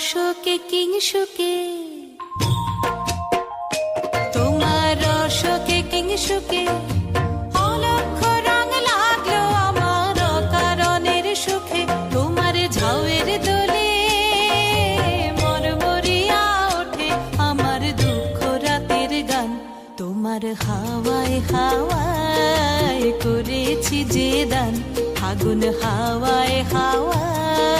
রসকে কিংসুকে তোমার রসকে কিংসুকে অলক্ষ লাগল আমার কারণের সুখে। ঝাউয়ের আমার দুঃখ রাতের তোমার হাওয়ায় হাওয়ায় করেছি যে দান। ফাগুন হাওয়ায় হাওয়ায়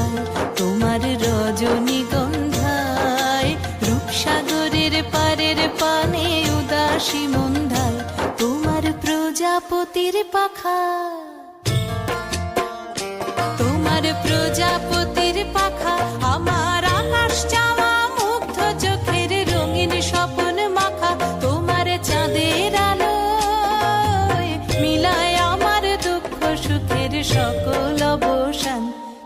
পারের পানে উদাসী মন্ধায় তোমার প্রজাপতির পাখা। তোমার প্রজাপতির পাখা, আমার আকাশ চাওয়া মুগ্ধ চোখের রঙিন স্বপন মাখা, তোমার চাঁদের আলো মিলায় আমার দুঃখ সুখের সকল